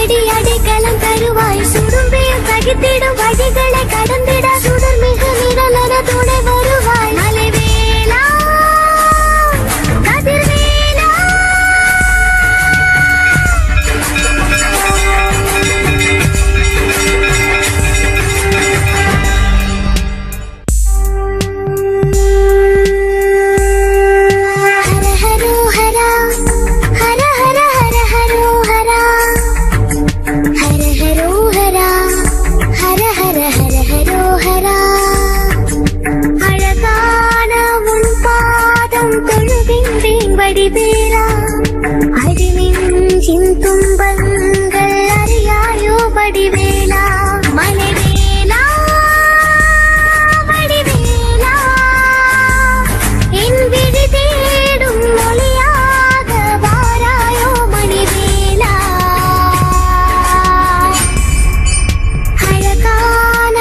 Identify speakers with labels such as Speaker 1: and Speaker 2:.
Speaker 1: அடி கலைந்திட அடைக்கலம் தருவாய். சுடும் தகித்திடும் வழிகள் அடிபேரா அடிமின் துன்பங்கள் அறியாயோ படிவேலா மனைவேலா வடிவேலா? என் விழி தேடும் மொழியாக வாராயோ மணிவேலா? அழகான